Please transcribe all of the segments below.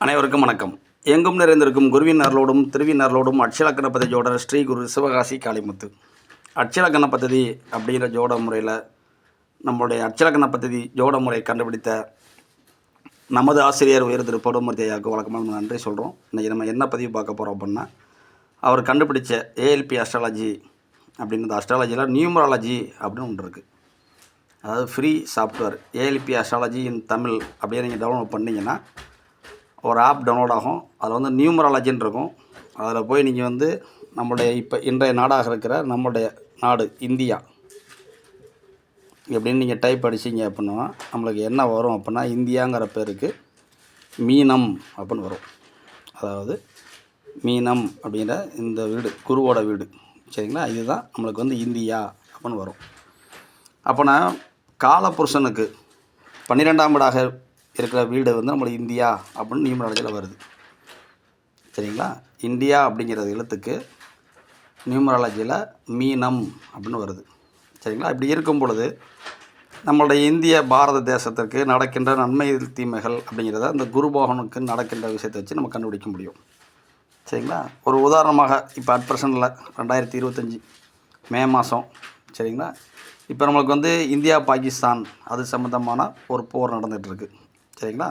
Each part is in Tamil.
அனைவருக்கும் வணக்கம். எங்கும் நிறைந்திருக்கும் குருவின் அருளோடும் திருவின் அருளோடும் அட்சலக்கண பதவியோட ஸ்ரீ குரு சிவகாசி காளிமுத்து. அட்சலக்கண பദ്ധதி அப்படிங்கிற ஜோட முறையில் நம்மளுடைய அட்சலக்கண பദ്ധதி ஜோட முறை கண்டுபிடித்த நமது ஆசிரியர் உயர் திரு பௌடமூர்த்தி வழக்கமாக நன்றி சொல்கிறோம் இன்றைக்கி நம்ம என்ன பதிவு பார்க்க போகிறோம் அப்படின்னா அவர் கண்டுபிடிச்ச ஏஎல்பி அஸ்ட்ராலஜி அப்படின்றது அஸ்ட்ராலஜியில் நியூமராலஜி அப்படின்னு ஒன்று இருக்குது அதாவது free software ALP astrology in Tamil அப்படின்னு நீங்கள் டவுன்லோட் பண்ணிங்கன்னா ஒரு ஆப் டவுன்லோட் ஆகும். அதில் வந்து நியூமராலஜின்னு இருக்கும் அதில் போய் நீங்கள் வந்து நம்மளுடைய இப்போ இன்றைய நாடாக இருக்கிற நம்மளுடைய நாடு இந்தியா எப்படின்னு நீங்கள் டைப் அடிச்சிங்க அப்படின்னா நம்மளுக்கு என்ன வரும் அப்படின்னா இந்தியாங்கிற பேருக்கு மீனம் அப்படின்னு வரும். அதாவது மீனம் அப்படிங்கிற இந்த வீடு குருவோட வீடு. சரிங்களா? இதுதான் நம்மளுக்கு வந்து இந்தியா அப்படின்னு வரும். அப்போனா காலபுருஷனுக்கு பன்னிரெண்டாம் வீடாக இருக்கிற வீடு வந்து நம்மளுக்கு இந்தியா அப்படின்னு நியூமராலஜியில் வருது. சரிங்களா? இந்தியா அப்படிங்கிறது எழுத்துக்கு நியூமராலஜியில் மீனம் அப்படின்னு வருது. சரிங்களா? இப்படி இருக்கும் பொழுது நம்மளுடைய இந்திய பாரத தேசத்திற்கு நடக்கின்ற நன்மை தீமைகள் அப்படிங்கிறத அந்த குருபோகனுக்கு நடக்கின்ற விஷயத்தை வச்சு நம்ம கண்டுபிடிக்க முடியும். சரிங்களா? ஒரு உதாரணமாக இப்போ அட் ப்ரெசண்டில் ரெண்டாயிரத்தி இருபத்தஞ்சி மே மாதம் சரிங்களா? இப்போ நம்மளுக்கு வந்து இந்தியா பாகிஸ்தான் அது சம்மந்தமான ஒரு போர் நடந்துகிட்ருக்கு சரிங்களா?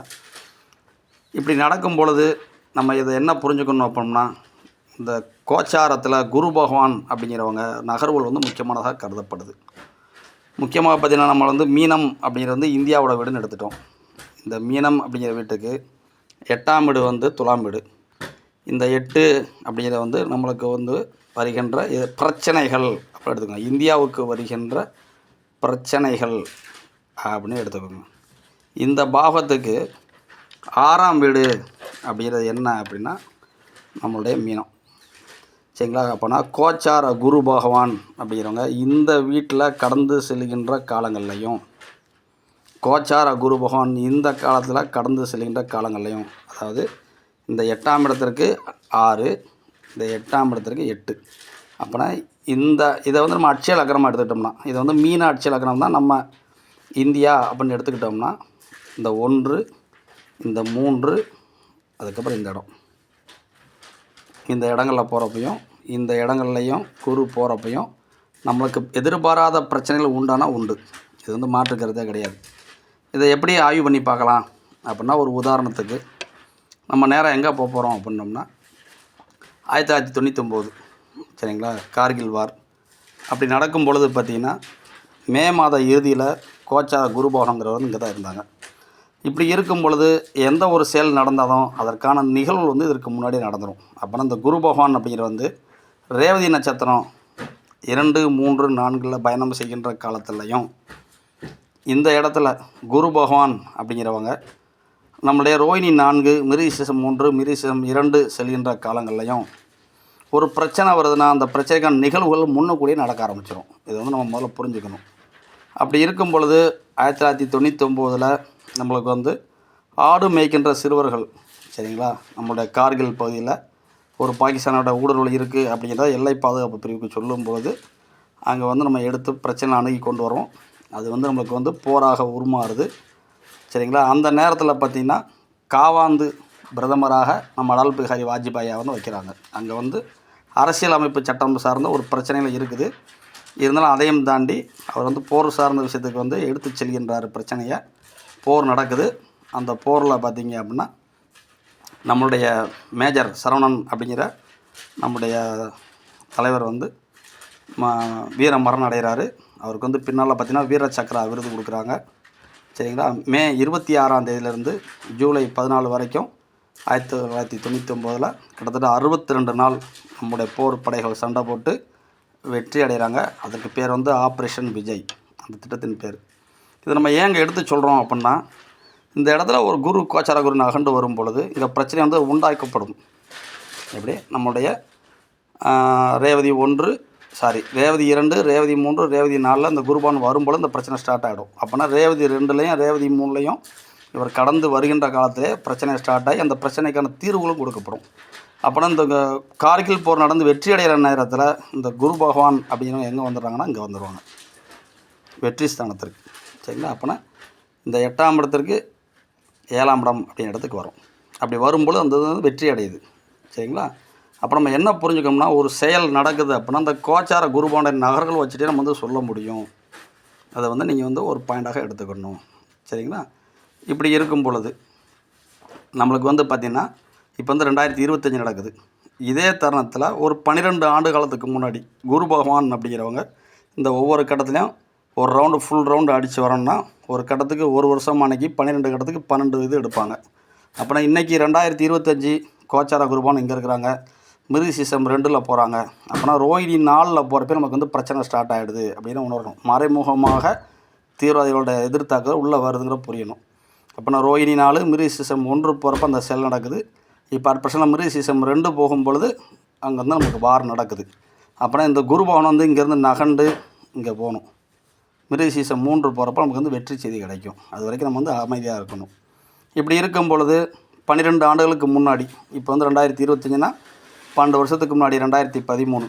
இப்படி நடக்கும் பொழுது நம்ம இதை என்ன புரிஞ்சுக்கணும் அப்போம்னா இந்த கோச்சாரத்தில் குரு பகவான் அப்படிங்கிறவங்க நகர்வுகள் வந்து முக்கியமானதாக கருதப்படுது. முக்கியமாக பார்த்தீங்கன்னா நம்ம வந்து மீனம் அப்படிங்கிறது வந்து இந்தியாவோட வீடுன்னு எடுத்துட்டோம். இந்த மீனம் அப்படிங்கிற வீட்டுக்கு எட்டாம் வீடு வந்து துலாம் வீடு. இந்த எட்டு அப்படிங்கிறத வந்து நம்மளுக்கு வந்து வருகின்ற இது பிரச்சனைகள் அப்படி எடுத்துக்கோங்க. இந்தியாவுக்கு வருகின்ற பிரச்சனைகள் அப்படின்னு எடுத்துக்கோங்க. இந்த பாவத்துக்கு ஆறாம் வீடு அப்படிங்கிறது என்ன அப்படின்னா நம்மளுடைய மீனம். சரிங்களா? அப்போனா கோச்சார குரு பகவான் அப்படிங்கிறவங்க இந்த வீட்டில் கடந்து செல்கின்ற காலங்கள்லையும் கோச்சார குரு பகவான் இந்த காலத்தில் கடந்து செல்கின்ற காலங்கள்லையும் அதாவது இந்த எட்டாம் இடத்திற்கு ஆறு இந்த எட்டாம் இடத்திற்கு எட்டு. அப்போனா இந்த இதை வந்து நம்ம அட்சியல் லக்கணமாக எடுத்துக்கிட்டோம்னா இதை வந்து மீன அட்சியல் லக்கணம் தான் நம்ம இந்தியா அப்படின்னு எடுத்துக்கிட்டோம்னா இந்த ஒன்று இந்த மூன்று அதுக்கப்புறம் இந்த இடம். இந்த இடங்களில் போகிறப்பையும் இந்த இடங்கள்லையும் குரு போகிறப்பையும் நம்மளுக்கு எதிர்பாராத பிரச்சனைகள் உண்டானா உண்டு. இது வந்து மாற்றுக்கிறதே கிடையாது. இதை எப்படி ஆய்வு பண்ணி பார்க்கலாம்? அப்படின்னா ஒரு உதாரணத்துக்கு நம்ம நேராக எங்கே போக போகிறோம் அப்படின்னோம்னா ஆயிரத்தி தொள்ளாயிரத்தி தொண்ணூத்தொம்போது சரிங்களா? கார்கில் வார். அப்படி நடக்கும் பொழுது பார்த்திங்கன்னா மே மாத இறுதியில் கோச்சா குருபோகங்கிறவர் இங்கே தான் இருந்தாங்க. இப்படி இருக்கும் பொழுது எந்த ஒரு செயல் நடந்தாலும் அதற்கான நிகழ்வு வந்து இதற்கு முன்னாடி நடந்துடும் அப்போனா இந்த குரு பகவான் அப்படிங்கிற வந்து ரேவதி நட்சத்திரம் இரண்டு மூன்று நான்கில் பயணம் செய்கின்ற காலத்துலையும் இந்த இடத்துல குரு பகவான் அப்படிங்கிறவங்க நம்முடைய ரோஹிணி நான்கு மிரிசிசம் மூன்று மிரிசிசம் இரண்டு செல்கின்ற காலங்கள்லையும் ஒரு பிரச்சனை வருதுன்னா அந்த பிரச்சனைக்கான நிகழ்வுகள் முன்னக்கூடியே நடக்க ஆரம்பிச்சிடும் இதை வந்து நம்ம முதல்ல புரிஞ்சுக்கணும். அப்படி இருக்கும் பொழுது ஆயிரத்தி தொள்ளாயிரத்தி தொண்ணூற்றி ஒம்போதில் நம்மளுக்கு வந்து ஆடு மேய்க்கின்ற சிறுவர்கள் சரிங்களா? நம்மளுடைய கார்கில் பகுதியில் ஒரு பாகிஸ்தானோட ஊடுருவல் இருக்குது அப்படிங்கிறத எல்லை பாதுகாப்பு பிரிவுக்கு சொல்லும்போது அங்கே வந்து நம்ம எடுத்து பிரச்சனை அணுகி கொண்டு வரோம் அது வந்து நம்மளுக்கு வந்து போராக உருமாறுது சரிங்களா? அந்த நேரத்தில் பார்த்திங்கன்னா காவாந்து பிரதமராக நம்ம அடல் பிஹாரி வாஜ்பாயை வந்து வைக்கிறாங்க. அங்கே வந்து அரசியல் அமைப்பு சட்டம் சார்ந்த ஒரு பிரச்சனைகள் இருக்குது. இருந்தாலும் அதையும் தாண்டி அவர் வந்து போர் சார்ந்த விஷயத்துக்கு வந்து எடுத்து செல்கின்றார் பிரச்சனையை. போர் நடக்குது. அந்த போரில் பார்த்தீங்க அப்படின்னா நம்மளுடைய மேஜர் சரவணன் அப்படிங்கிற நம்முடைய தலைவர் வந்து ம வீர மரணம் அடைகிறாரு. அவருக்கு வந்து பின்னால் பார்த்தீங்கன்னா வீர சக்கரா விருது கொடுக்குறாங்க. சரிங்களா? மே இருபத்தி ஆறாம் தேதியிலேருந்து ஜூலை பதினாலு வரைக்கும் ஆயிரத்தி தொள்ளாயிரத்தி தொண்ணூற்றி ஒம்போதில் கிட்டத்தட்ட அறுபத்தி ரெண்டு நாள் நம்முடைய போர் படைகள் சண்டை போட்டு வெற்றி அடைகிறாங்க. அதுக்கு பேர் வந்து ஆப்ரேஷன் விஜய். அந்த திட்டத்தின் பேர். இது நம்ம ஏங்க எடுத்து சொல்கிறோம் அப்படின்னா இந்த இடத்துல ஒரு குரு கோச்சார குரு நகண்டு வரும் பொழுது இந்த பிரச்சனை வந்து உண்டாக்கப்படும். எப்படி? நம்முடைய ரேவதி ஒன்று சாரி ரேவதி இரண்டு ரேவதி மூன்று ரேவதி நாலில் இந்த குருபான் வரும்போது இந்த பிரச்சனை ஸ்டார்ட் ஆகிடும் அப்போனா ரேவதி ரெண்டுலேயும் ரேவதி மூணுலேயும் இவர் கடந்து வருகின்ற காலத்திலே பிரச்சனை ஸ்டார்ட் ஆகி அந்த பிரச்சனைக்கான தீர்வுகளும் கொடுக்கப்படும். அப்போனா இந்த கார்கில் போர் நடந்து வெற்றி அடைகிற நேரத்தில் இந்த குரு பகவான் அப்படிங்கிறவங்க எங்கே வந்துடுறாங்கன்னா இங்கே வந்துடுவாங்க வெற்றி ஸ்தானத்திற்கு. சரிங்களா? அப்போனா இந்த எட்டாம் இடத்திற்கு ஏழாம் இடம் அப்படிங்கிற இடத்துக்கு வரும். அப்படி வரும்பொழுது அந்த இது வந்து வெற்றி அடையுது. சரிங்களா? அப்போ நம்ம என்ன புரிஞ்சுக்கோம்னா ஒரு செயல் நடக்குது அப்படின்னா அந்த கோச்சார குருபாண்ட நகர்கள் வச்சுட்டே நம்ம வந்து சொல்ல முடியும். அதை வந்து நீங்கள் வந்து ஒரு பாயிண்டாக எடுத்துக்கணும். சரிங்களா? இப்படி இருக்கும் பொழுது நம்மளுக்கு வந்து பார்த்திங்கன்னா இப்போ வந்து ரெண்டாயிரத்தி இருபத்தஞ்சி நடக்குது. இதே தருணத்தில் ஒரு பன்னிரெண்டு ஆண்டு காலத்துக்கு முன்னாடி குரு பகவான் அப்படிங்கிறவங்க இந்த ஒவ்வொரு கட்டத்துலையும் ஒரு ரவுண்டு ஃபுல் ரவுண்டு அடித்து வரணும்னா ஒரு கட்டத்துக்கு ஒரு வருஷம் அன்னைக்கு பன்னிரெண்டு கட்டத்துக்கு பன்னெண்டு இது எடுப்பாங்க. அப்போனா இன்றைக்கி ரெண்டாயிரத்தி இருபத்தஞ்சி கோச்சார குருபான் இங்கே இருக்கிறாங்க? மிருக சீசம் ரெண்டில் போகிறாங்க அப்போனா ரோஹிணி நாலில் போகிறப்ப நமக்கு வந்து பிரச்சனை ஸ்டார்ட் ஆகிடுது அப்படின்னு உணரணும். மறைமுகமாக தீவிரவாதிகளோட எதிர்த்தாக்குதல் உள்ளே வருதுங்கிற புரியணும். அப்போனா ரோஹிணி நாலு மிருக சீசம் ஒன்று போகிறப்ப அந்த செல் நடக்குது. இப்போ அட் பிரச்சனை மிருக சீசம் ரெண்டு போகும்பொழுது அங்கேருந்து அங்கே வந்து நமக்கு வார் நடக்குது. அப்போனா இந்த குரு பவன் வந்து இங்கேருந்து நகண்டு இங்கே போகணும். மிருக சீசன் மூன்று போகிறப்ப நமக்கு வந்து வெற்றி செய்தி கிடைக்கும். அது வரைக்கும் நம்ம வந்து அமைதியாக இருக்கணும். இப்படி இருக்கும் பொழுது பன்னிரெண்டு ஆண்டுகளுக்கு முன்னாடி இப்போ வந்து ரெண்டாயிரத்தி இருபத்தஞ்சுனா பன்னெண்டு வருஷத்துக்கு முன்னாடி ரெண்டாயிரத்தி பதிமூணு.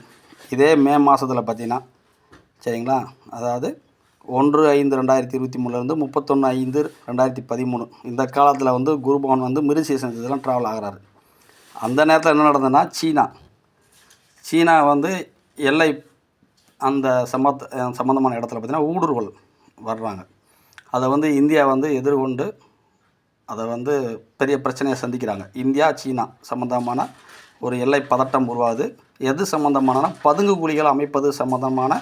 இதே மே மாதத்தில் பார்த்தீங்கன்னா சரிங்களா? அதாவது ஒன்று ஐந்து ரெண்டாயிரத்தி இருபத்தி மூணுலேருந்து முப்பத்தொன்று ஐந்து ரெண்டாயிரத்தி பதிமூணு. இந்த காலத்தில் வந்து குருபவன் வந்து மிரு சீசன் இதெல்லாம் ட்ராவல் ஆகிறாரு. அந்த நேரத்தில் என்ன நடந்ததுன்னா சீனா. சீனா வந்து எல்லை அந்த சம்மத் சம்மந்தமான இடத்துல பார்த்திங்கன்னா ஊடுருவல் வர்றாங்க. அதை வந்து இந்தியா வந்து எதிர்கொண்டு அதை வந்து பெரிய பிரச்சனையை சந்திக்கிறாங்க. இந்தியா சீனா சம்மந்தமான ஒரு எல்லை பதட்டம் உருவாகுது. எது சம்மந்தமானனா பதுங்கு குழிகள் அமைப்பது சம்மந்தமான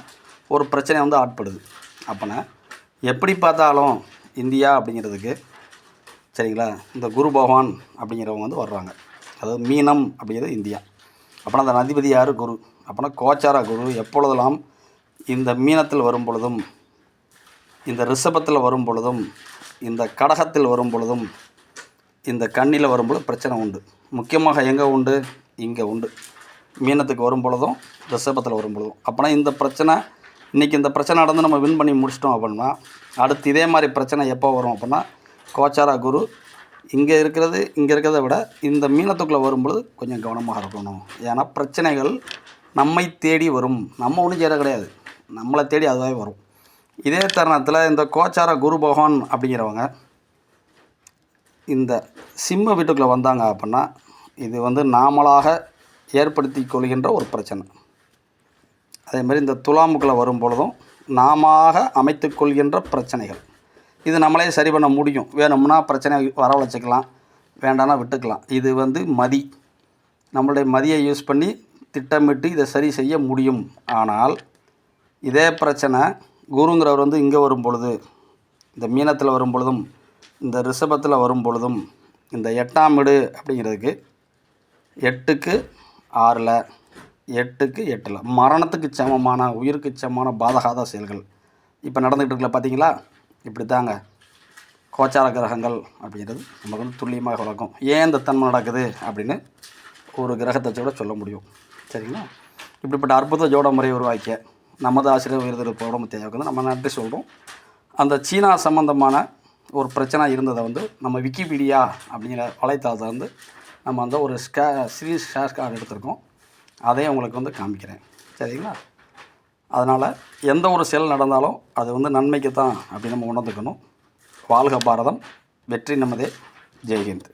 ஒரு பிரச்சனை வந்து ஆட்படுது. அப்போனா எப்படி பார்த்தாலும் இந்தியா அப்படிங்கிறதுக்கு சரிங்களா? இந்த குரு பகவான் அப்படிங்கிறவங்க வந்து வர்றாங்க. அதாவது மீனம் அப்படிங்கிறது இந்தியா. அப்போனா அந்த அதிபதி யார்? குரு. அப்போனா கோச்சார குரு. எப்பொழுதெல்லாம் இந்த மீனத்தில் வரும் பொழுதும் இந்த ரிஷபத்தில் வரும் பொழுதும் இந்த கடகத்தில் வரும் பொழுதும் இந்த கண்ணில் வரும்பொழுது பிரச்சனை உண்டு. முக்கியமாக எங்கே உண்டு? இங்கே உண்டு. மீனத்துக்கு வரும் பொழுதும் ரிஷபத்தில் வரும் பொழுதும் அப்போனா இந்த பிரச்சனை இன்றைக்கி இந்த பிரச்சனை நடந்து நம்ம வின் பண்ணி முடிச்சிட்டோம் அப்படின்னா அடுத்து இதே மாதிரி பிரச்சனை எப்போ வரும் அப்படின்னா கோச்சாரா குரு இங்கே இருக்கிறது இங்கே இருக்கிறத விட இந்த மீனத்துக்குள்ளே வரும்பொழுது கொஞ்சம் கவனமாக இருக்கணும். ஏன்னா பிரச்சனைகள் நம்மை தேடி வரும். நம்ம ஒன்றும் செய்கிற கிடையாது. நம்மளை தேடி அதுவாகவே வரும். இதே தருணத்தில் இந்த கோச்சார குரு பகவான் அப்படிங்கிறவங்க இந்த சிம்ம வீட்டுக்குள்ளே வந்தாங்க அப்படின்னா இது வந்து நாமளாக ஏற்படுத்தி கொள்கின்ற ஒரு பிரச்சனை. அதே மாதிரி இந்த துலாமுக்குள்ளே வரும் பொழுதும் நாமாக அமைத்து கொள்கின்ற பிரச்சனைகள். இது நம்மளே சரி பண்ண முடியும். வேணும்னா பிரச்சனை வரவழைச்சிக்கலாம் வேண்டாம்னா விட்டுக்கலாம். இது வந்து மதி. நம்மளுடைய மதியை யூஸ் பண்ணி திட்டமிட்டு இதை சரி செய்ய முடியும். ஆனால் இதே பிரச்சனை குருங்கிறவர் வந்து இங்கே வரும் பொழுது இந்த மீனத்தில் வரும் பொழுதும் இந்த ரிஷபத்தில் வரும் பொழுதும் இந்த எட்டாம் வீடு அப்படிங்கிறதுக்கு எட்டுக்கு ஆறில் எட்டுக்கு எட்டில். மரணத்துக்கு சமமான உயிருக்கு சமமான பாதகாத செயல்கள். இப்போ நடந்துகிட்டு இருக்கல பார்த்தீங்களா இப்படி தாங்க கோச்சார கிரகங்கள் அப்படிங்கிறது நமக்கு வந்து துல்லியமாக வளர்க்கும் ஏன் இந்த தன்மை நடக்குது அப்படின்னு ஒரு கிரகத்தை கூட சொல்ல முடியும். சரிங்களா? இப்படிப்பட்ட அற்புத ஜோட முறை உருவாக்கிய நமது ஆசிரியர் உயர்திரு உடம்பு தேவைக்கு வந்து நம்ம நன்றி சொல்கிறோம் அந்த சீனா சம்மந்தமான ஒரு பிரச்சனை இருந்ததை வந்து நம்ம விக்கிபீடியா அப்படிங்கிற வலைத்தளத்தை வந்து நம்ம வந்து ஒரு ஸ்கே சீரீஸ் ஷேர் கார்டு எடுத்திருக்கோம். அதையும் உங்களுக்கு வந்து காமிக்கிறேன். சரிங்களா? அதனால் எந்த ஒரு செயல் நடந்தாலும் அது வந்து நன்மைக்கு தான் அப்படின்னு நம்ம உணர்ந்துக்கணும். வாழ்க பாரதம். வெற்றி நமதே. ஜெய்ஹிந்த்